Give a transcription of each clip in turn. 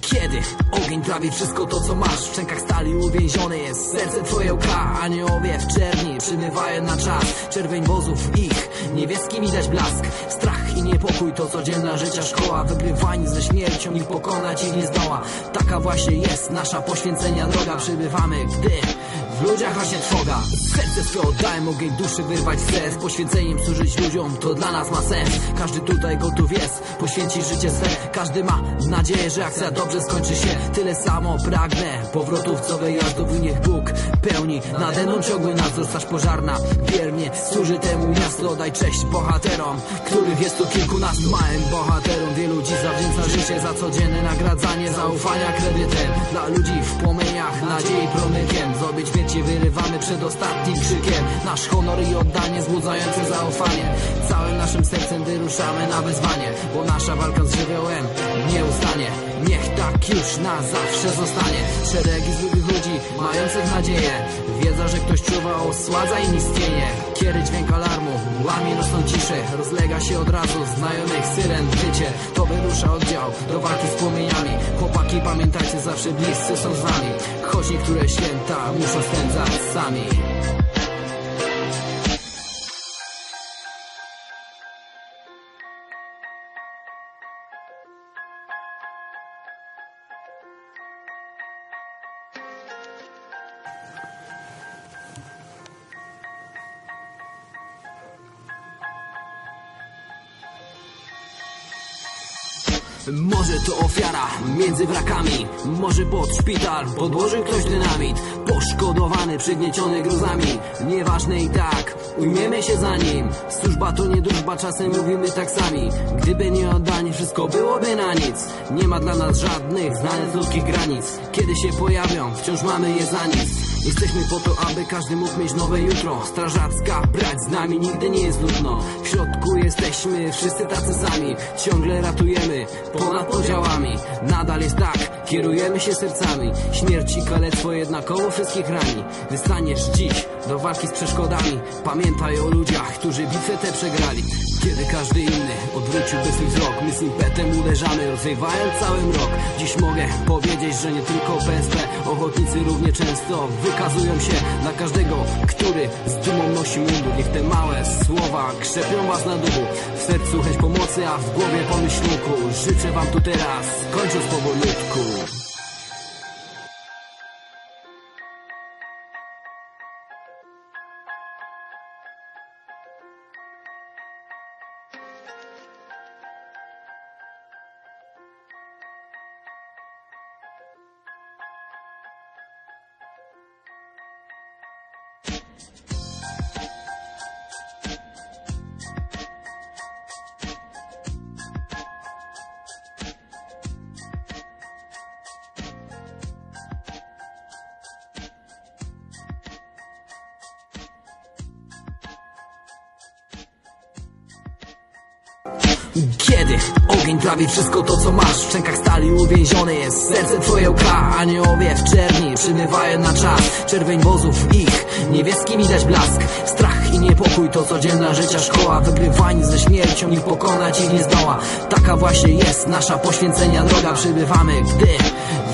Kiedy ogień prawi wszystko to co masz? W szczękach stali uwięzione jest serce twoje łka. Aniołowie w czerni przybywają na czas. Czerwień wozów ich, niebieski widać blask. Strach i niepokój to codzienna życia szkoła. Wygrywani ze śmiercią ich pokonać ich nie zdoła. Taka właśnie jest nasza poświęcenia droga. Przybywamy gdy w ludziach rośnie trwoga. Serce swe oddałem, ogień duszy wyrwać Z poświęceniem służyć ludziom, to dla nas ma sens. Każdy tutaj gotów jest, poświęcić życie swe. Każdy ma nadzieję, że akcja dobrze skończy się. Tyle samo pragnę powrotów co wyjazdów I niech Bóg pełni. Nade mną ciągły nadzór Straż pożarna. Wiernie służy temu miastu. Daj cześć bohaterom, których jest tu kilkunastu. Małym bohaterom wielu dziś zawdzięcza życie Za codzienne nagradzanie zaufania kredytem. Dla ludzi w płomieniach nadziei promykiem. Zrobić śmierci wyrywamy przed ostatnim krzykiem. Nasz honor i oddanie zbudzające zaufanie. Całym naszym sercem wyruszamy na wyzwanie Bo nasza walka z żywiołem nie ustanie. Niech tak już na zawsze zostanie. Szeregi złych ludzi mających nadzieję. Wiedza, że ktoś czuwa osładza im istnienie. Kiery dźwięk alarmu, łamie nocną ciszę Rozlega się od razu znajomych syren. Wiecie, to wyrusza oddział do walki z płomieniami. Chłopaki pamiętajcie, zawsze bliscy są z wami. Choć niektóre święta muszą spędzać sami Może to ofiara między wrakami Może pod szpital podłożył ktoś dynamit Poszkodowany, przygnieciony gruzami. Nieważne i tak, ujmiemy się za nim. Służba to nie drużba, czasem mówimy tak sami. Gdyby nie oddanie, wszystko byłoby na nic. Nie ma dla nas żadnych znanych ludzkich granic. Kiedy się pojawią, wciąż mamy je za nic Jesteśmy po to, aby każdy mógł mieć nowe jutro. Strażacka brać z nami nigdy nie jest nudno. W środku jesteśmy wszyscy tacy sami. Ciągle ratujemy ponad podziałami. Nadal jest tak, kierujemy się sercami. Śmierć i kalectwo jednakowo wszystkich rani. Wystaniesz dziś do walki z przeszkodami. Pamiętaj o ludziach, którzy bitwę tę przegrali. Kiedy każdy inny odwróciłby swój wzrok My z impetem uderzamy, rozrywając cały mrok. Dziś mogę powiedzieć, że nie tylko PSP Ochotnicy równie często wykazują się na każdego, który z dumą nosi mundur. Niech te małe słowa krzepią was na duchu. W sercu chęć pomocy, a w głowie pomyślunku. Życzę wam tu teraz, kończąc powolutku Kiedy? Ogień prawi wszystko to co masz. W szczękach stali uwięzione jest serce twoje łka Aniołowie w czerni przybywają na czas. Czerwień wozów ich, niebieski widać blask. Strach i niepokój to codzienna życia szkoła. Wygrywani ze śmiercią ich pokonać ich nie zdoła Taka właśnie jest nasza poświęcenia droga. Przybywamy gdy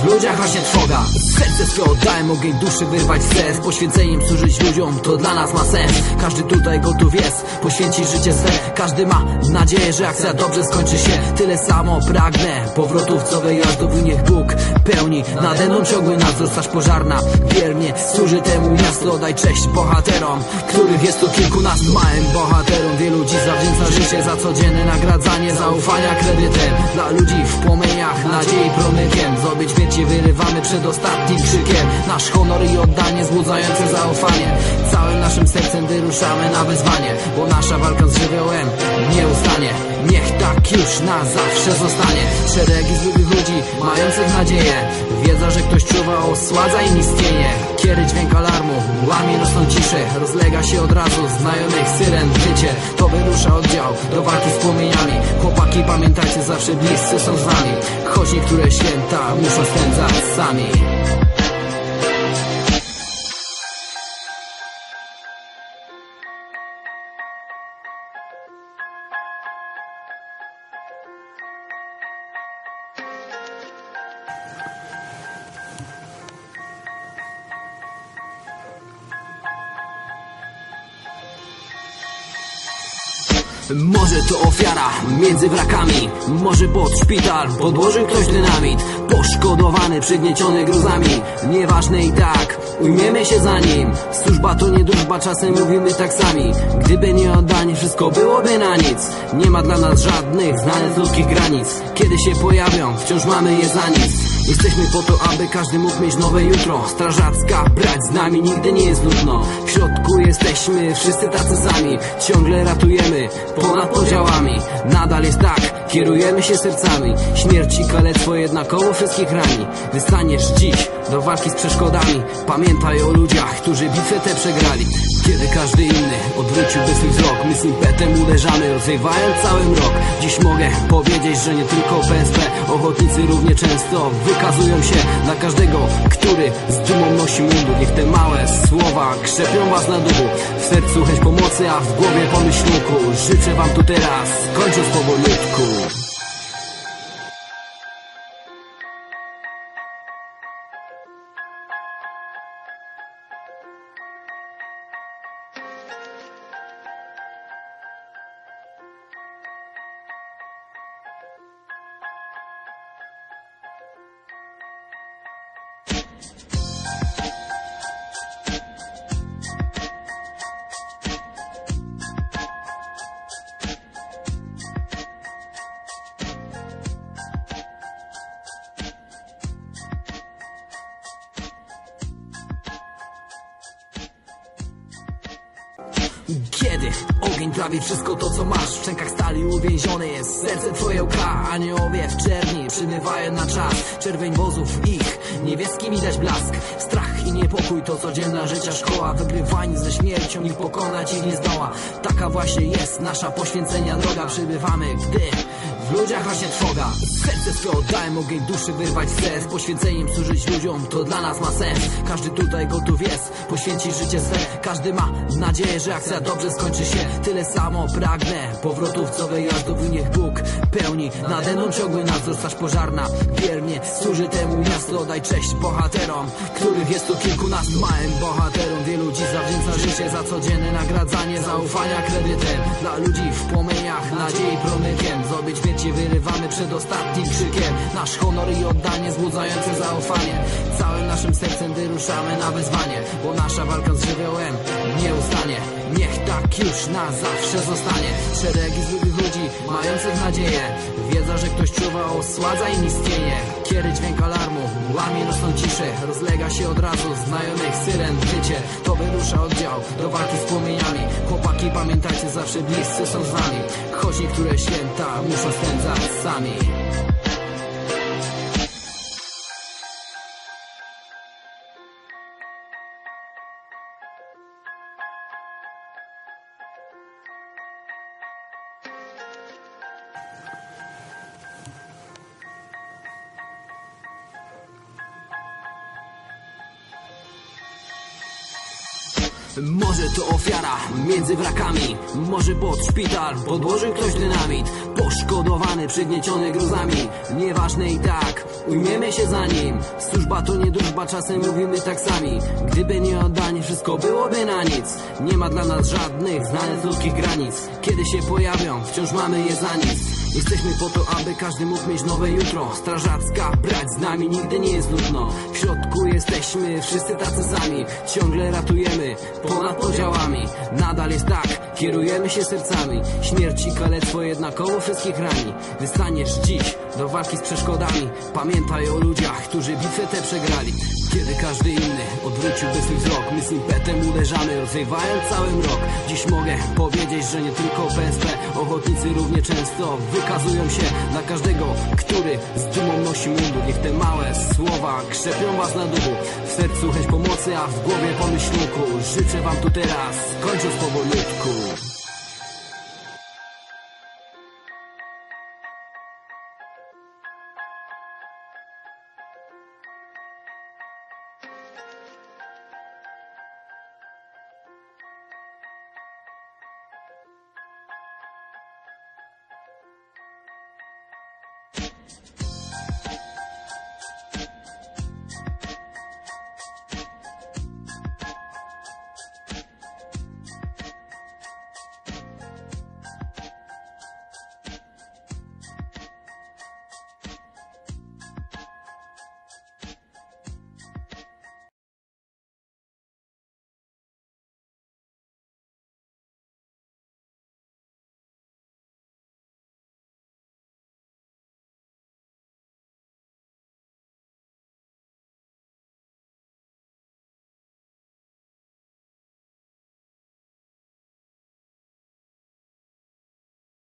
w ludziach rośnie trwoga. Serce swe oddałem, ogień duszy wyrwać Z poświęceniem służyć ludziom, to dla nas ma sens. Każdy tutaj gotów jest, poświęcić życie swe. Każdy ma nadzieję, że akcja dobrze skończy się. Tyle samo pragnę powrotów co wyjazdów niech Bóg pełni. Nade mną ciągły nadzór Straż pożarna. Wiernie służy temu miasto Daj cześć bohaterom, których jest tu kilkunastu. Małym bohaterom wielu dziś zawdzięcza życie Za codzienne nagradzanie zaufania. Kredytem Dla ludzi w płomieniach nadziei promykiem. Zrobić śmierci wyrywamy przed ostatnim krzykiem. Nasz honor i oddanie zbudzające zaufanie. Całym naszym sercem wyruszamy na wyzwanie Bo nasza walka z żywiołem nie ustanie. Niech tak już na zawsze zostanie. Szeregi złych ludzi mających nadzieję Wiedza, że ktoś czuwa osładza im istnienie Kiery dźwięk alarmu łamie nocną ciszę. Rozlega się od razu znajomych syren Wiecie, to wyrusza oddział do walki z płomieniami. Chłopaki pamiętajcie, zawsze bliscy są z wami. Choć niektóre święta muszą spędzać sami Może to ofiara między wrakami. Może pod szpital podłożył ktoś dynamit. Poszkodowany, przygnieciony grozami Nieważne i tak, ujmiemy się za nim. Służba to nie drużba, czasem mówimy tak sami. Gdyby nie oddanie, wszystko byłoby na nic. Nie ma dla nas żadnych znanych ludzkich granic. Kiedy się pojawią, wciąż mamy je za nic Jesteśmy po to, aby każdy mógł mieć nowe jutro. Strażacka, brać z nami nigdy nie jest nudno. W środku jesteśmy wszyscy tacy sami. Ciągle ratujemy ponad podziałami. Nadal jest tak, kierujemy się sercami. Śmierć i kalectwo jednakowo wszystkich rani. Wystaniesz dziś do walki z przeszkodami. Pamiętaj o ludziach, którzy bitwę tę przegrali. Kiedy każdy inny odwróciłby swój wzrok My z impetem uderzamy, rozwiewając cały mrok. Dziś mogę powiedzieć, że nie tylko PSP Ochotnicy równie często wykazują się na każdego Który z dumą nosi mundur. Niech te małe słowa krzepią was na duchu. W sercu chęć pomocy, a w głowie pomyślunku Życzę wam tu teraz, kończąc powolutku Ogień prawie wszystko to co masz. W szczękach stali uwięzione jest serce twoje łka Aniołowie w czerni przymywają na czas. Czerwień wozów ich niebieskim widać blask. Strach i niepokój to codzienna życia szkoła. Wygrywanie ze śmiercią ich pokonać ich nie zdoła. Taka właśnie jest nasza poświęcenia droga. Przybywamy gdy w ludziach rośnie trwoga. Serce swe oddałem, ogień duszy wyrwać Z poświęceniem służyć ludziom, to dla nas ma sens. Każdy tutaj gotów jest, poświęcić życie swe. Każdy ma nadzieję, że akcja dobrze skończy się. Tyle samo pragnę powrotów co wyjazdów I niech Bóg pełni. Nade mną ciągły nadzór Straż pożarna. Wiernie służy temu miasto. Daj cześć bohaterom, których jest tu kilkunastu. Małym bohaterom wielu dziś zawdzięcza życie Za codzienne nagradzanie zaufania kredytem. Dla ludzi w płomieniach nadziei promykiem. Zdobyć śmierci wyrywamy przed ostatnim krzykiem. Nasz honor i oddanie zbudzające zaufanie. Całym naszym sercem wyruszamy na wyzwanie Bo nasza walka z żywiołem nie ustanie. Niech tak już na zawsze zostanie. Szeregi złych ludzi mających nadzieję Wiedza, że ktoś czuwa osładza im istnienie Kiedy dźwięk alarmu łamie nocną ciszę. Rozlega się od razu znajomych syren. Wycie, to wyrusza oddział do walki z płomieniami. Chłopaki pamiętajcie, zawsze bliscy są z nami Choć niektóre święta muszą spędzać sami Może to ofiara między wrakami Może pod szpital podłożył ktoś dynamit Poszkodowany, przygnieciony grozami Nieważne i tak, ujmiemy się za nim. Służba to nie drużba, czasem mówimy tak sami. Gdyby nie oddanie, wszystko byłoby na nic. Nie ma dla nas żadnych znanych ludzkich granic. Kiedy się pojawią, wciąż mamy je za nic Jesteśmy po to, aby każdy mógł mieć nowe jutro. Strażacka, brać z nami nigdy nie jest nudno. W środku jesteśmy wszyscy tacy sami. Ciągle ratujemy ponad podziałami. Nadal jest tak, kierujemy się sercami. Śmierć i kalectwo jednakowo wszystkich rani. Wystaniesz dziś do walki z przeszkodami. Pamiętaj o ludziach, którzy bitwę tę przegrali. Kiedy każdy inny odwróciłby swój wzrok My z impetem uderzamy, rozwiewając cały mrok. Dziś mogę powiedzieć, że nie tylko PSP Ochotnicy równie często wykazują się na każdego Który z dumą nosi mundur. Niech te małe słowa krzepią was na duchu. W sercu chęć pomocy, a w głowie pomyślunku Życzę wam tu teraz, kończąc powolutku